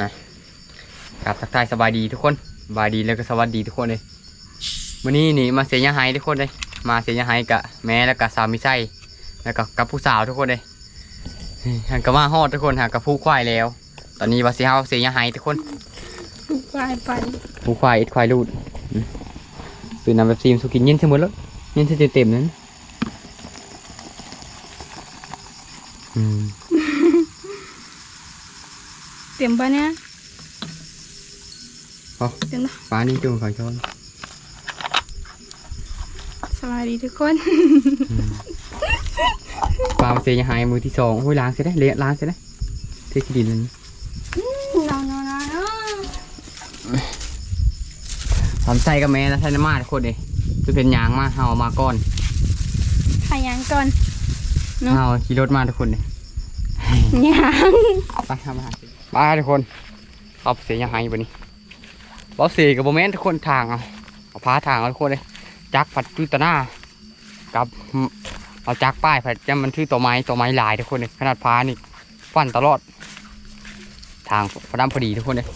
อะกลับทักทายสบายดีทุกคนสบายดีแล้วก็สวัสดีทุกคนเลยวันนี้นี่มาเสียยาไฮทุกคนเลย มาเสียยาไฮกับแม่แล้วก็สามีไส้แล้วก็กับผู้สาวทุกคนเลยหันก็มาฮอดทุกคนหากับผู้ควายแล้ว ตอนนี้วาสิเฮาเสียยาไฮทุกคนไปไปผู้ควายเอ็ดควายรูดอืมซื้อน้ำแบบซีมสุกินเย็นทั้งหมดแล้วเย็นเต็มๆนั้นอืม เตรียมปะเนี่ยพอเตรียมนะฟ้านี่จุ่มขอยช้อนสวัสดีทุกคนปลามาเสียหายมือที่สองโอ้ยล้างเสร็จได้วเละล้างเสร็จได้วเทขี้ดินนั่นนอนนอนนอนทำใส่กับแม่แล้วใส่น้ำมาทุกคนเลยจะเป็นยางมาเฮามาก่อนถ่ายยังก่อนเนอะเฮาขี่รถมาทุกคนเลยยังไปทำอาหาร ไปทุกคนเอาเสียหายบนนี้บอสเสียกับโมเมนต์ทุกคนทางเอาเอาพาทางเอาทุกคนเลยจักผัดจุตนากับเอาจักป้ายผัดจำมันชื่อตัวไม้ตัวไม้ลายทุกคนเลยขนาดพานี่ฟันตลอด ทางพอดำพอดีทุกคนเลย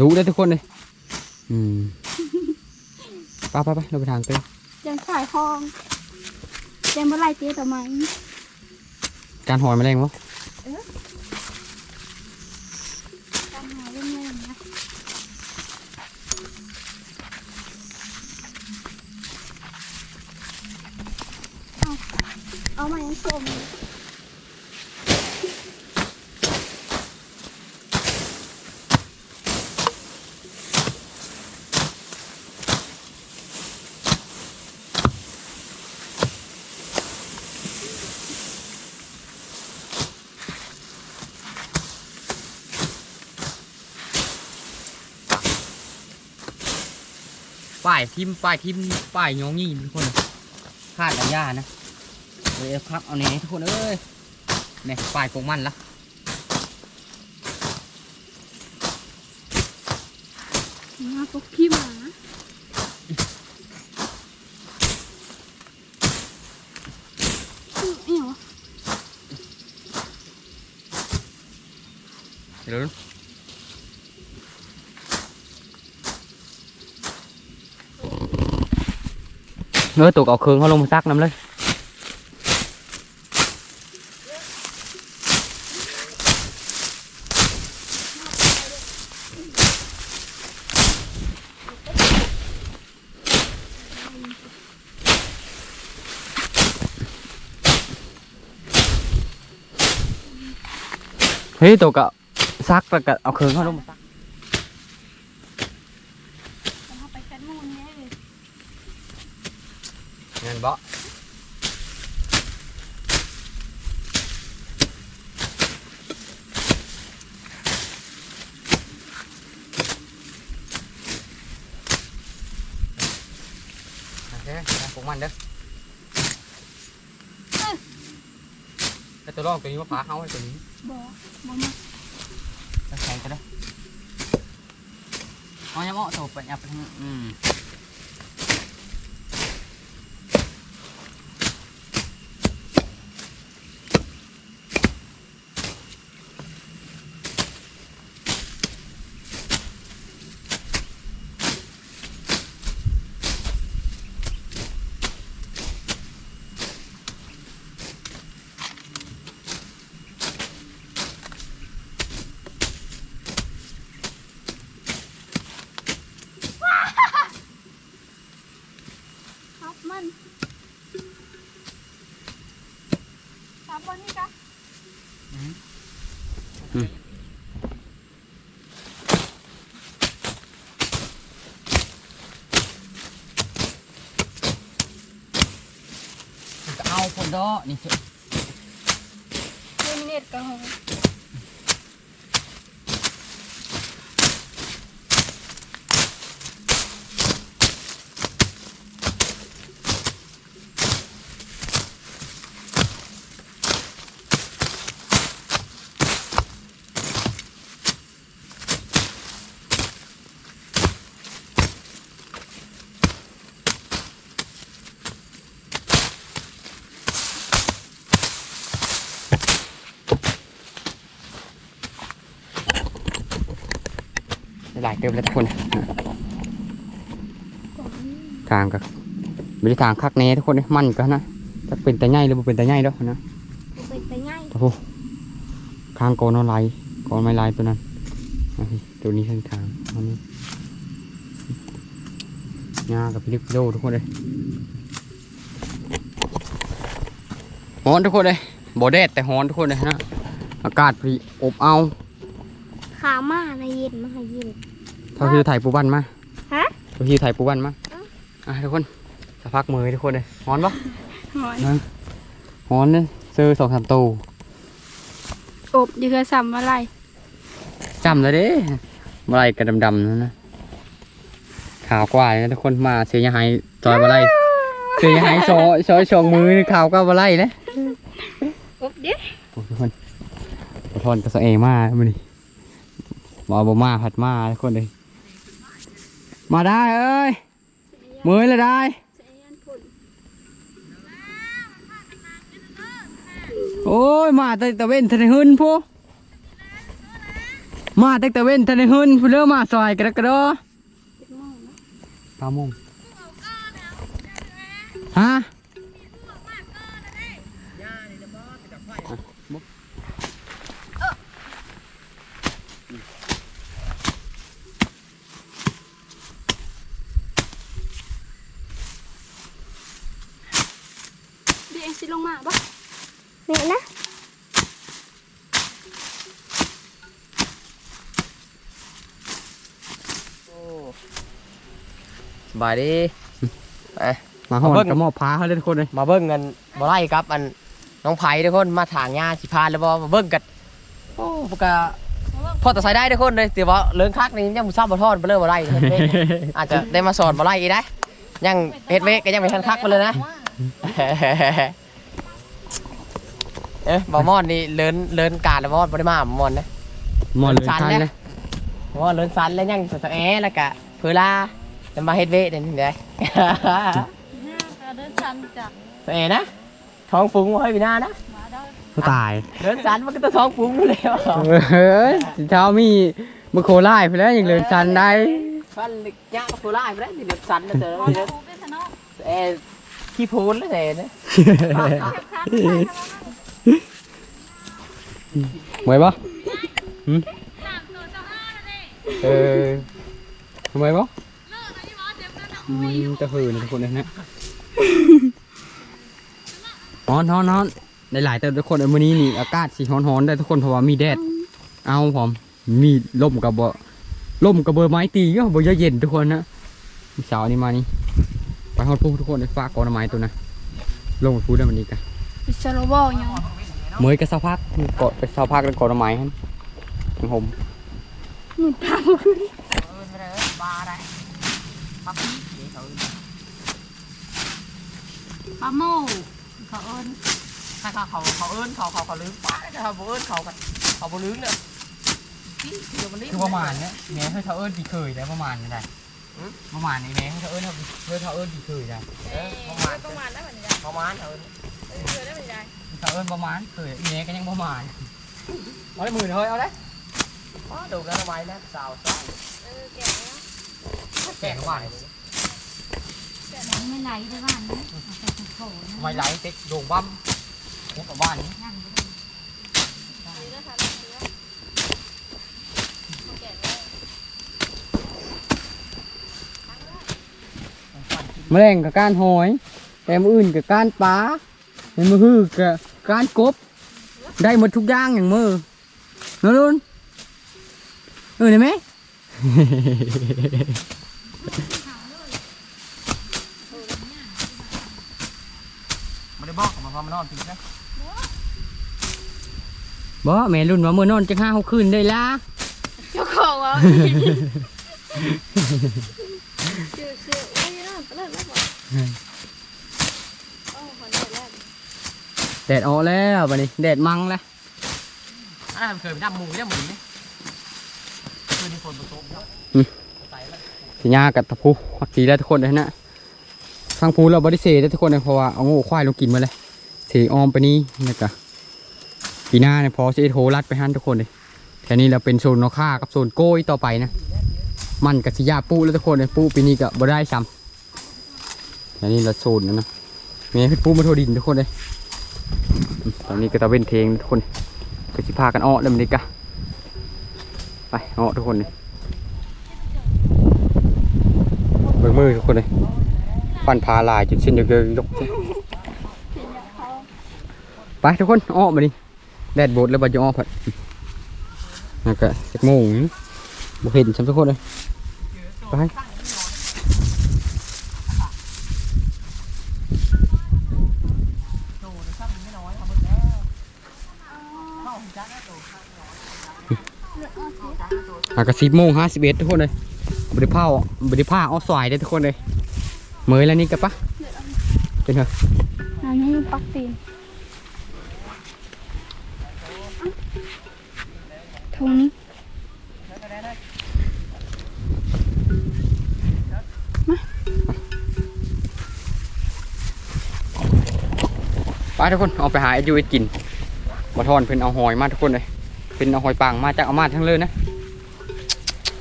รู้ได้ทุกคนเลยอืมไปไปไปเราไปทางเต้ยังสายคลอง ยังเมื่อไรเจ๊ต่อไหมการหอยแมลงวะตามหาเรื่องแม่นะเอาเอามายังชมายทิมป้ายทิมป้ายยองยี่ทุกคนคาดระยะนะเลยเอาครับเอาเนี้ทุกคนเอ้ยเนี่ยป้ายโกงมันละมาพกขี้หมาอื้อเอี่ยวเดี๋ยว ดูเนื้อตกเอาเครื่องเขาลงมาซักน้ำเลย เฮ้ยตกอะซักแล้วก็เอาเครื่องเขาลงมาซัก จะพาไปแคทมูนเนี่ยเลย เงินบ่ โอเคนะพวกมันเด้อไอ้ตัวรองตัวนี้ว่าฟ้าเขาไอ้ตัวนี้บอบอกมาจะแข่งกันเด้อเอาอย่าเหมาะโถไปอับไปทางอืม จะเอาคนดอนี่เถอะเล่นเน็ตกั นหงหลายเติมแล้วทุกคนนะทางก็ไม่ได้ทางคักแน่ทุกคนเลยมันก็นะจะเป็นแต่ใหญ่หรือบ่เป็นแต่ใหญ่ดอกนะเป็นไปง่ายโอ้โหข้างโกนอะไรโกนไม่ลายตัวนั้นเอาสิตัวนี้ทางทางอันนี้งากับพิลิปโดทุกคนเลยฮ้อนทุกคนเลยบ่แดดแต่ฮ้อนทุกคนเลยนะอากาศพรีอบเอาขามาในเย็นมาให้เย็น เท่าที่ถ่ายปูบันมาฮะเท่าที่ถ่ายปูบันมาเอ้าอะทุกคนสักพักมือทุกคนเลยฮ้อนปะหอยฮ้อนเนี่ยซื้อสองสามตู้อบอยู่คือซ้ำอะไรจำเลยเด้มาไล่กระดำๆนั่นนะขาวกว่าเลยนะทุกคนมาเสียยาหายจอยมาไล่เสียยาหายซอยซอยชองมือนี่ขาวก็มาไล่นะอบเด้โอ้ทุกคนขอโทษกับสเอมามาดิมาบมาผัดมาทุกคนเลย มาได้เอ้ยมือเลยได้โอ้ยมาแต่ตะเว้นทะเลหึนพูมาแต่ตะเว้นทะเลหึนพูเริ่มมาซอยกระดกกระโดดตาโมงฮะ เดี๋ยวเองสิลงมาบ่นี่นะ ส บายดีมาหอเอาเบิ่นงกระหมอบพาเขาเลยทุกคนเลยมาเบิ่งกันบ่ไล่ครับ อันน้องไผ่ทุกคนมาถางหญ้าสิพานแล้วบ่มาเบิ่งกันโอ้พวกกะพอแต่ใส่ได้ทุกคนเลยแต่ว่าเรื่องคักนี่ยังบ่ทราบบ่ทอดบ่เลิกบ่ไล่เฮ็ดเวกอาจจะได้มาสอนบ่ไล่อีกได้ยังเฮ็ดเวกก็ยังไม่ทันคักไปเลยนะ เอ๊ะบ่มอนนี่เลินเลินการแล้วบ่บ่ได้มาบ่มอนนะ หมอนเลยชันทันเลยเลยบ่เลินสันแล้วยังสะแอแล้วก็เพื่อลา จะมาเฮ็ดเวกนี่ได้เดินชันจ้ะสะแอนะท้องฟุ้งบ่ให้พี่หน้านะเขาตายเดินสันมันก็ต้องท้องฟุ้งอยู่แล้วเฮ้ยเช้ามีมือโคไล่ไปแล้วยังเลยชันได้ฟันลึกยากมาโคราชไปแล้วดิเดินสันนะเจอเดินเออขี้พูนแล้วเห็นนะไหวปะหืมเออทำไมปะอืม จะหืนทุกคนเลยนะนอนนอนนอนในหลายแต่ทุกคนเออวันนี้นี่อากาศสีร้อนๆได้ทุกคนเพราะว่ามีแดด เอาผมมีลมกับบ่ลมกับเบอร์ไม้ตีก็บ่เยอะเย็นทุกคนนะเสาร์นี้มานี่ไปฮอดพูทุกคนไปฝากกอนไม้ตัวนะลงไปพูดได้วันนี้กันวิชาโลบอลยังเมยก็เสาพักกดไปเสาพักแล้วกอนไม้ฮันของผมหนุนตามบาได้ปั๊บ เขาปลาโมเขาเอิญถ้าเขาเขาเขาเอิ้นเขาเขาเขาลืมป้าถ้าเขาบ่เอิ้นเขากันเขาบ่ลืมเนี่ยเดี๋ยวมันนี่คือประมาณเนี้ยแม่ให้เขาเอิ้นดีเคยได้ประมาณนี้ได้ประมาณนี้แม่ให้เขาเอิ้นเขาเพื่อเขาเอิ้นดีเคยได้เออประมาณประมาณได้ประมาณเขาเอิ้นเขาเอิ้นประมาณเคยแม่ก็ยังประมาณเอาได้หมื่นเฮ้ยเอาได้อ๋อดูกันทำไมนะสาวสาวแก่ทุกวั นไม่ไหลได้บ้านนะไม่ไหลเต็กโด่งบั้มพุกกับบ้านนี้แมลงกับการหอย แต่มืออื่นกับการปลาแต่มือฮือกับการกบ ได้หมดทุกอย่างอย่างมือเนอะลุนเออได้ไหมไม่ได้บอกมามานอนจริงนะบ่แม่รุ่นว่ามือนอนจะห้าหกคืนได้ล่ะเจ้าของว่าชื่อชื่อโอ้ยน่าเลิศแล้วบ่โอ้คนเลิศแล้วแดดออกแล้วบัดนี้แดดมังแล้วอันนั้นเคยไปดับหมูไปดับหมูนี่คือมีคนผสมเนาะส่แล้วสิญากับตะพูหักดีแล้วทุกคนเลยนะทางพูเราบริเซได้ทุกคนเลยเพราะว่าเอางูควายลงกินมาเลย เทออมไปนี้นะกะปีหน้าเนี่ยพอสิโทรลัดไปหันทุกคนเลยแค่นี้เราเป็นโซนนอค่ากับโซนโก้ยต่อไปนะ มันกับสิยาปูแล้วทุกคนเลยปูปีนี้ก็บ่ได้ซ้ำอันนี้เราโซนนะนะแม่เพิ่ปูมาโทรดินทุกคนเลยตอนนี้ก็ตะเว้นเทงทุกคนก็สิพากันอ้อแล้วมันนี่กะไปอ้อทุกคนเลยเบิกมือทุกคนเลยปั้นพาลายจนเส้นเดียวๆยก ไปทุกคนอ้อมาดิแดดโบดแล้วบัดจะอ้อผัดแล้วก็สักโมงบเห็นซ้ทุกคนเลยไปอากาสิบโมงห้าสิบเอ็ดทุกคนเลยบริผ้าบริผ้าเอาสายได้ทุกคนเลยเมยแล้วนี่กันปะเป็นเหรออันนี้ปักตีน ถุงนี้ไปทุกคนเอาไปหาไอยูเอกินมาทอนเพิ่นเอาหอยมาทุกคนเลยเพิ่นเอาหอยปังมาจากเอามาทั้งเลยนะ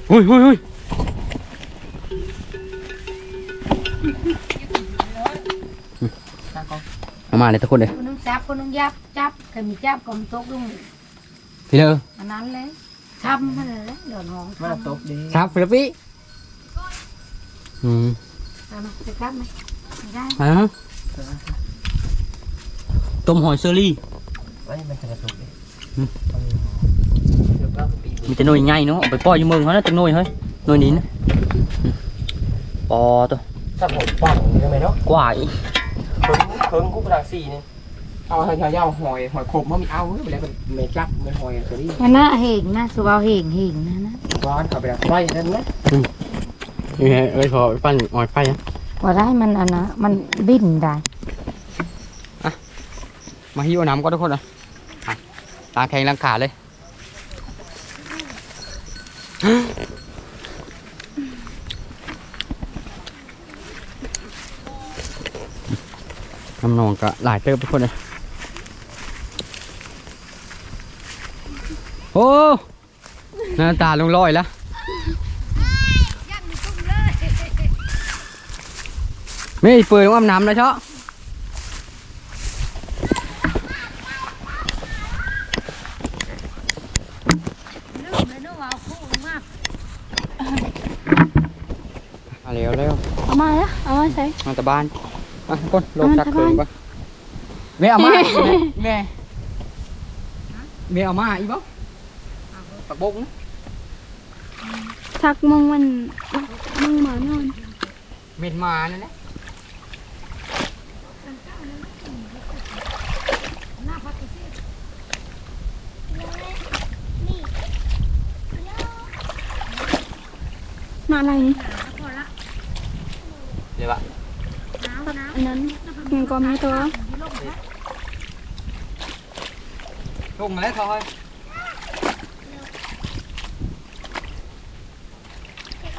หุยหุยหุยเอามาเลยทุกคนเลย คนนึงจับคนนึงยับจับใครมีจับก็มีตกลง พี่เลออันนั้นเลยช้ำมาเลยเดี๋ยวน้องมันตกดีครับฟิลิปปี้อืมเอามาจะกลับไหมไม่ได้ฮะต้มหอยเชอรี่ไม่มันจะตกดีมันจะหน่วยง่ายเนาะเอาไปปล่อยอยู่เมืองเขานะจังหน่วยเฮ้ยหน่วยนี้นะอืมปอตัวถ้าผมปั่นยังไงเนาะกว่าอีกเคิงเคิงกูกระดังสี่นี่ เอาเฮาเยาหอยหอยขมมันมีเอาไปแล้วมันไม่จับไม่หอยตัวนี้อันน่ะเหงนะสุบเอาเหงเหงนะนะร้อนเข้าไปแล้วไฟนั่นนะนี่ไงเอ้ยพอฟันหอยไฟนะว่าได้มันอันนะมันบินได้มาหิ้วน้ำก็ทุกคนนะอะตาแข็งลังขาเลยน้ำนองก็หลายเติบทุกคนเลย อ้หน้าตาลงลอยแล้วไม่เปิดว่าน้ำนะเชาะมาเร็วเร็วเอามาแล้วเอามาใส่มาตะบ้านมาทุกคนลงเอามาชักตะเขิบ้านงปะแม่เอามาแม่แม่เอามาอีบ่ปัก บกนะทักมึงมันมึงหมานอนเม็ดมานั่นแหละมาอะไรนี่เดี๋ยวปะอันนั้นยังก็มีตัวลงมาแล้วทอย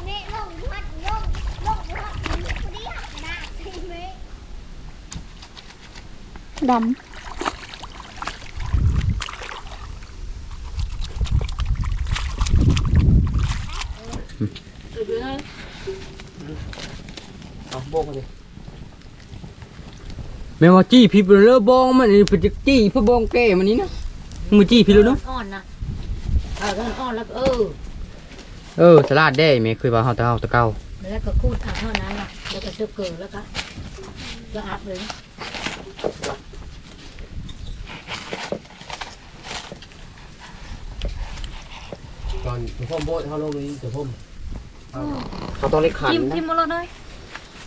นี่ลงพัดลงลงพัดคนนี้หักหน้าใช่ไหม ดเอาโบกมาดิแม่ว่าจี้พี่เบลอบองมันนี่เป็นจะจี้เพื่อบองแก้มันนี้นะมือจี้พี่รู้เนาะอ่อนนะเออมันอ่อนแล้วก็เออเออสลัดได้แม่เคยว่าเฮาตะเฮาตะเก้าแล้วก็คูดทางเท่านั้นนะแล้วก็เชือกเกลือแล้วก็จะอัพเลย ตอนพ่อโบกเขาลงนี้เดี๋ยวพ่อเขาต้องเล็กขันทิมนะทิมมาแล้วเลย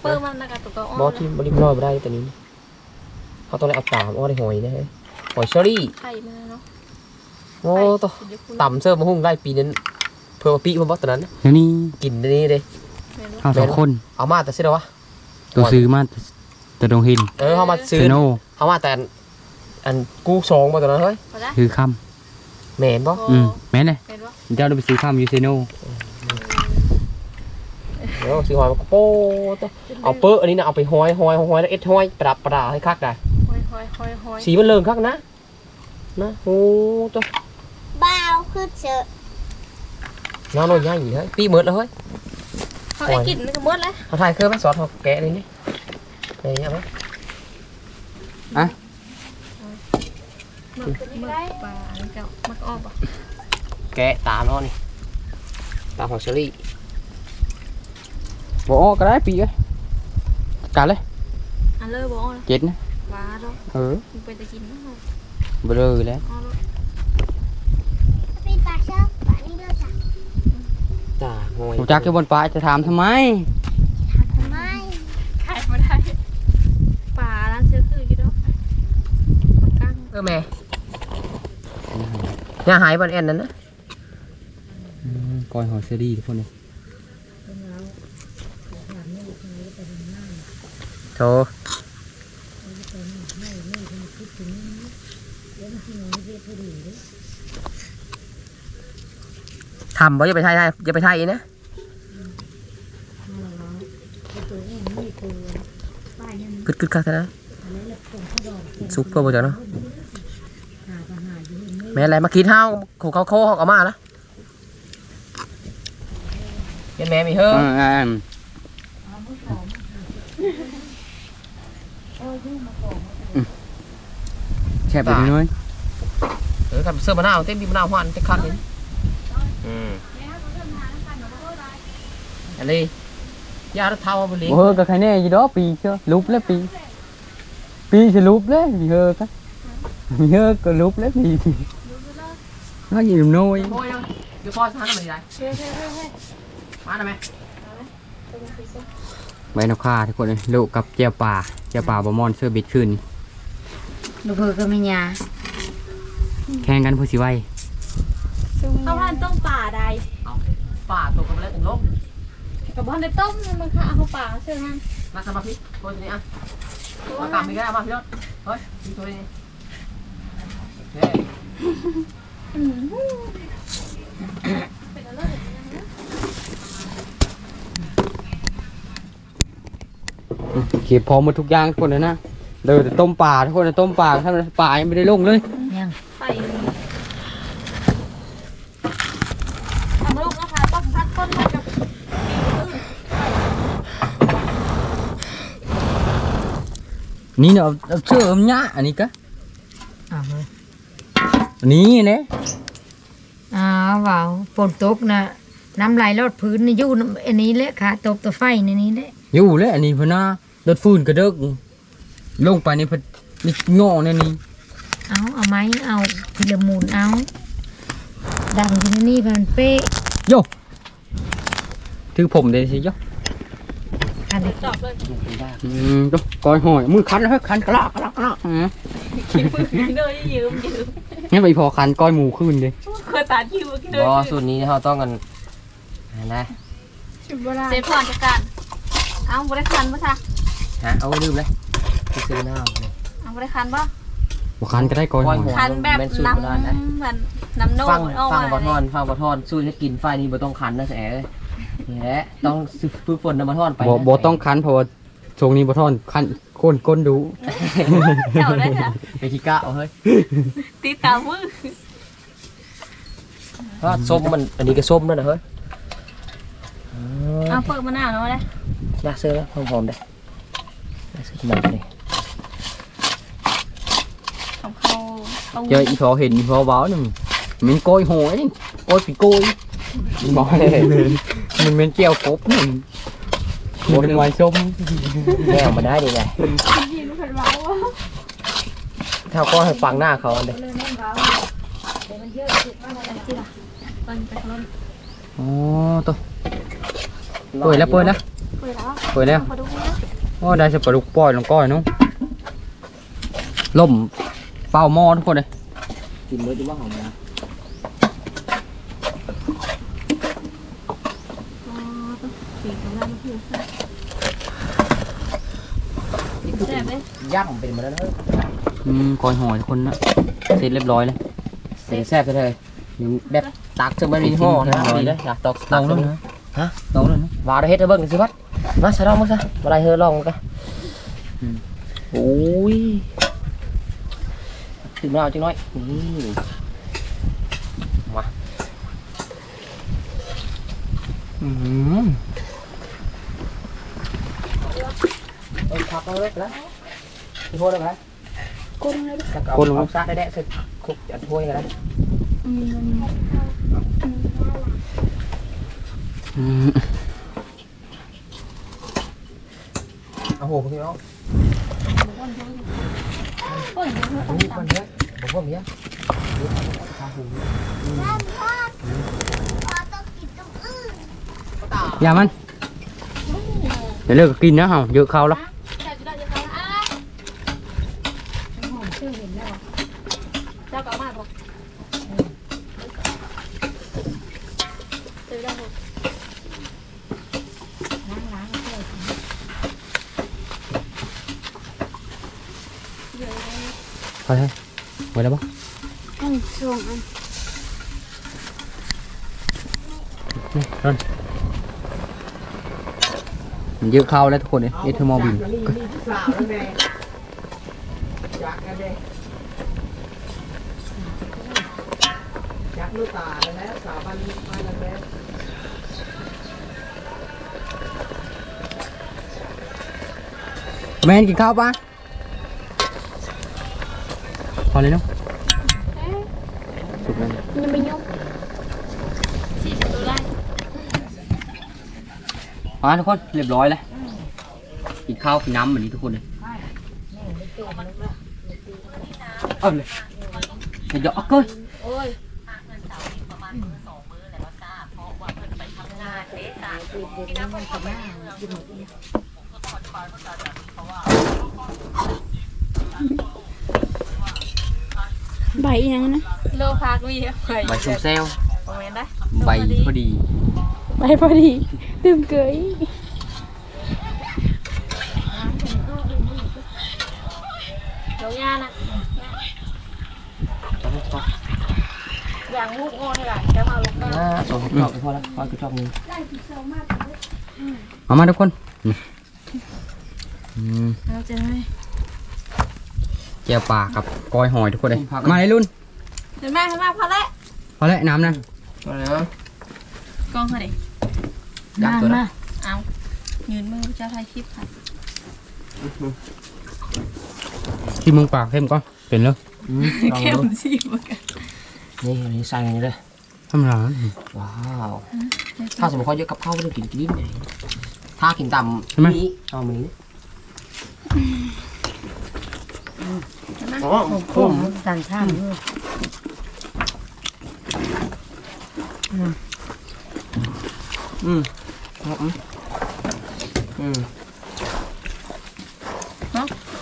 เปิดมันนะคะตัวก็อ้อบอนสที่บริมรอยไม่ได้ตัวนี้เขาต้องเลยเอาตามอ้อได้หอยนะฮะหอยเชอรี่ไข่มาเนาะโอ้ตัวต่ำเสื้อมาหุ้งได้ปีนั้นเพื่อมาปีมาบอสตอนนั้นแล้วนี่กินในนี้เลยไม่รู้เฮาสองคนเอามาแต่เสื้อวะตัวซื้อมาแต่ดงหินเออเขามาซื้อเซโนเขามาแต่อันอันกู้สองมาตอนนั้นเฮ้ยพอได้คือค่ แมนปะำอืมแม่นเลยเป็นวะเจ้าได้ไปซื้อค่ำอยู่เซโนเดี๋ยวซื้อหอยมาก็โป้ตัวเอาเปอะอันนี้นะเอาไปหอยหอยหอยแล้วเอ็ดหอยปรับปราให้คักได้หอยหอยหอยหอยสีมันเลิงคักนะนะโอ้ตัวบ้าวคือเจอน้าน้อยใหญ่เฮ้ยปีเหมือนแล้วเฮ้ยเขาไอ้กินมันก็หมดแล้วเขาถ่ายเครื่องไหมซอสเขาแกะเลยนี่อะไรเงี้ยไหมมันก็ไม่ได้ปลาอันนี้ เจ้ามันก็ออกป่ะแกะตามเนาะนี่ตามของเชอรี่บ่ออกก็ได้ปีเอ้ยกัดเลยอันเลยบอกเจ็ดนะปลาดอกเออมันไปจะกินนะบ่เลยแล้วเอาเลยมีปลาเชื่อปลานี่ด้วยจ้ะจ้าโงยรู้จักอยู่บนปลาจะถามทำไมทำไมขายไม่ได้ปลาร้านเชื้อคือกี่ดอกปลากั้งเออแม่ ย่าหายบนแอนนั้นนะอืมก้อยหอยเซรี่ทุกคนเลยโถทำบ่อย่าไปไทยไทยอย่าไปไทยอีกนะกึดกึดคักนะซุปเปอร์บ่จังเนาะ แม่อะไรมาคิดเฮาของเขาโคเขาก็มาละเป็นแม่มีเฮ้อเอออ่าอืมแช่บไปนิดหน้อยเออครับเสื้อมะนาวเต้นบีมะนาวหวานเต็มคันเลยอืมอะไรยาเท้าบุหรี่บ่เฮอกับใครแน่ยี่ดอกปีเชียวลุบแล้วปีปีจะลุบแล้วมีเฮอครับมีเฮอก็ลุบแล้วปี น้อยอยู่น้อยโอ้ยเดี๋ยวพ่อช้าทำไมได้มาหน่อยไหมใบนกข่าทุกคนเลยลูกกับเจียวป่าเจียวป่าบะมอนเสื้อบิดขึ้นลูกเพื่อก็ไม่ยาแข่งกันผู้สิไวเอาพันต้มป่าใดป่าตกกันแล้วถึงลบกับพันในต้มมันค่ะเอาป่าเชื่อมันมาสมาธิตัวนี้อะมากลับมีแค่มาพี่ยศเฮ้ยมีตัวนี้เฮ้ย เก็บพร้อมหมดทุกอย่างทุกคนเลยนะเดินแต่ต้มป่าทุกคนนะต้มป่าถ้าป่ายังไม่ได้ลงเลยยังไปทำลูกนะคะต้มพัดต้นพัดกับนี่เนาะเอาเชื่อม nhã อันนี้ก็อ้าวเฮ้ยอั นนี้เนี่ยอ้าวว้าวฝนตกนะน้ำไหลลอดพื้นนี่อยู่น้ำอันนี้แหละค่ะตกตัวไฟในนี้แหละอยู่เลยอันนี้เพนน่ารถฟืนกระเดกลงไปนี่เพนนี่งอเนี่ยนี่เอาเอาไม้เอาพิลมูลเอาดังที่นี่มันเป๊ะโยถือผมเดสิโย อันนี้จอบเลยอืมโยก้อยหอยมือคันเฮ้ยคันกระลากกระลากกระลากอืมคิวเลยยืมยืมงั้นไปพอคันก้อยหมูขึ้นเลยเคยตัดคิวกินเลยบอสูตรนี้เขาต้องกันนะเซฟผ่อนจากการเอาบริคันปะคะฮะเอาลืมเลยที่ซื้อหน้าเลยเอาบริคันปะบ่คันก็ได้ก้อยหอยคันแบบน้ำมันน้ำโน่ฟังเอาฟังมาบอทอนฟังบอทอนสู้ให้กินไฟนี้บ่ต้องขันนะแสเลย นี่แหละต้องฝึกฝนนำมาทอนไปบ่บ่ต้องคันเพราะว่าช่วงนี้บ่ทอนคันก้นก้นดูเจ้าได้ค่ะไปขี้กะเอาเฮ้ยตีตามมือเพราะส้มมันอันนี้ก็ส้มด้วยนะเฮ้ยเอาเปิดมะนาวเนาะเลยยากเสื้อแล้วหอมๆได้ยากเสื้อมันเลยของเขาเอาเจออีพอเห็นอีพอเว้านี่มันก้อยหอยนี่ก้อยปีก้อยบอกเลย มันเป็นเกี่ยวกบนี่มันเป็นไวน์ส้มแม่มาได้ดีไงถ้าก็ให้ฟังหน้าเขาอันเดียเปิดไปคนอ๋อตัวเปิดแล้วเปิดแล้วเปิดแล้วเปิดแล้วขอดูนะโอ้ได้จะปลาดุกปล่อยลงก้อยเน้องล่มเป่าหม้อทุกคนเลยกินเลยดีว่าหอมนะ สีของ เราไม่ถูกแซ่บเลยย่ำเป็นมาแล้วเฮ้ยอืมก้อยหอยทุกคนนะเสร็จเรียบร้อยเลยเสียแซ่บเลยยังแบบตักซึ่งมันมีห่อนะดีเลยอยากตอกตักซึ่งมันฮะลองเลยนะว่าได้เฮ็ดให้เบิ่งสิวัดมาใส่ลองมาซะบ่ได้เฮอลองกันอืมโอ้ยถึงเราจังน้อยนี่มาอืม กเอาเลยแล้วโทษเลยไหมก้นเลยแล้วก็เอาเอาซากได้แดะสึกคุกจะถ้วยกันแล้วอืมอืมเอาหัวพวกนี้เอานี่มันเนี้ยผมว่าเนี้ยแม่พ่อพ่อต้องกินตรงอื่นอย่ามันเดี๋ยวเลิกกินนะเฮาเยอะเข้าแล้ว เจ้าก็เอามาบอกเจอได้บอก พอแล้วไว้ แล้วปะอันสองอันนี่ร่อนมันเยอะเข้าแล้วทุกคนเนี่ยเอทมอลบินยักษ์ลูกตาแล้วสาวบ้านบ้านนั้นแล้วแมนกินข้าวปะพอเลยเนาะสุกแล้ว ยังไม่ยก สี่สิบตัวได้ มาทุกคนเรียบร้อยแล้วกินข้าวกินน้ำแบบนี้ทุกคนเลยเอาเลยเดี๋ยวเอาเกยโอ้ยใบอีหยังนะโลพักมีไปใบชมเซลโมเมนได้ใบพอดี ใบพอดี ตื่มเกยลงยานะอย่างลูกโง่นี่แหละแค่มาลงได้อ่าสองจอกพอแล้วพอกระจอกนึงเอามาทุกคนนี่อืมเราจะได้แก้วปลากับก้อยหอยทุกคนเลยมาเลยรุ่นเห็นไหมเห็นไหมพอแล้วพอแล้วน้ำนะมาแล้วกล้องเขาดิ ยักษ์ตัวนั้นเอายืนมือเจ้าไทยคลิปค่ะที่มึงปากเข้มก่อนเป็นเลยลองเข้มดูสิเหมือนกันนี่นี่ใส่อย่างนี้เลยทำร้านว้าวถ้าสมมติเขาเยอะกับข้าวไม่ต้องกินกินเลยถ้ากินต่ำนี้เอามือนี้อ๋อคมต่างชาติเด้ออืม อืม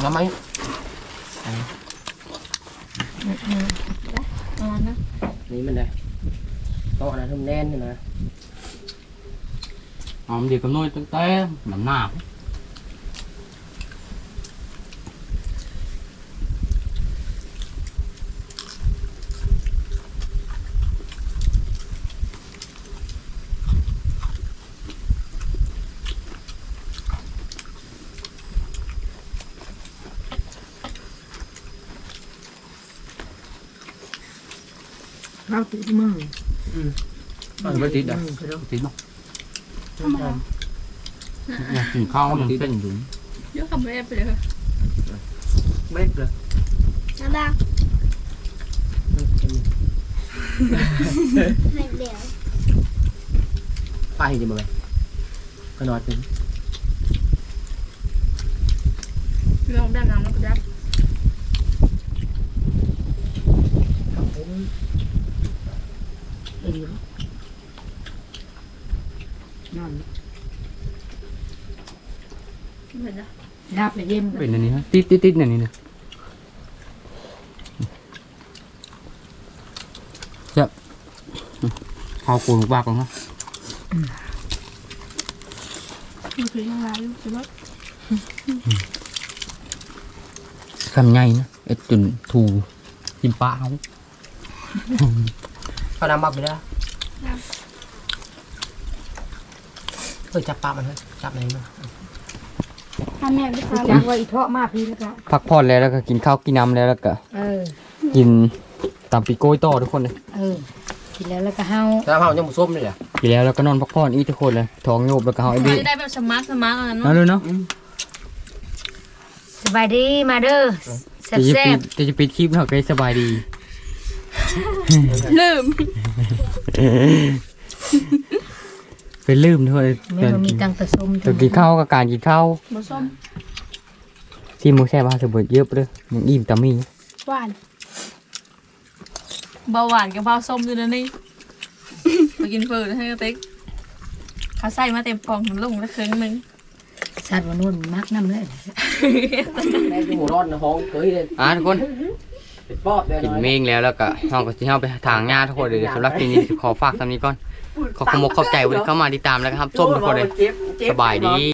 น้ำไหมประมาณนั้นนี่มันได้โต๊ะนะทุ่มแน่ นนะหอมดีกับน้อยตั้งแต่น้ำหน้าข้าวติดมือไม่ติดอะติดมั้งอยากกินข้าวมันเส้นอยู่เยอะคำแรกไปเลยเบ๊กเลยนะดังไม่เดี๋ยวไปจะมาไหมก็นอนเป็นลองด้านน้ำแล้วก็ยับ ดีนอนเห็นนะลาบไปเยี่ยมเป็นอันนี้ฮะติดติดติดอันนี้นะเจ็บข้าวปูนปากของเขามันคือยังไงอยู่ใช่ไหมคำใหญ่นะเอ็ดจนถูกินปลาเขา เขานำมาไปแล้วเฮ้ยจับปลามันเฮ้ยจับไหนมาทำแม่ไปรู้ทำจักว่าอีเทาะมาพี่แล้วก็พักผ่อนแล้วแล้วก็กินข้าวกินน้ำแล้วแล้วก็เออ กินตามปีโก้ยต่อทุกคนเลยเออ กินแล้วแล้วก็เฮาแล้วเขายังมุส้มเลยอะกินแล้วแล้วก็นอนพักผ่อนอีกทุกคนเลยท้องโยบแล้วก็เฮาไอ้พอบี้ได้แบบสมาร์ทสมาร์ทอันนั้นนั่นเลยเนาะบายดีมาเด้อแจะจะซ่ปิบดจะจะปิดคลิปเนาะก็สบายดี ลืมเป็นลืมทุกคนๆแม่บ่มีตังค์ผสมตอนกินข้าวกับการกินข้าวบ่ส้มที่หมูแซ่บมาสมบูรณ์เยอะไปเลยยังอิ่มตามีหวานเบาหวานกับเบาส้มอยู่นะนี่มากินเฟิร์นให้กระเต็กเขาใส่มาเต็มฟองลงละครึ่งหนึงสัตว์ว่านุ่นมักน้ำเลยแม่ที่หมูร้อนใน ห้องเคยเลยอะทุกคนเป็นปอบเดี๋ยวกินน้อยเมงแล้วแล้วก็เราก็สิเฮาไปทางหญ้าทุกคนเดี๋ยวสำหรับทีนี้ขอฝากตามนี้ก่อนขอขอบคุณขอบใจวันที่เข้ามาติดตามแล้วก็ครับส้มทุกคนเลยเจ็บเจ็สบายดี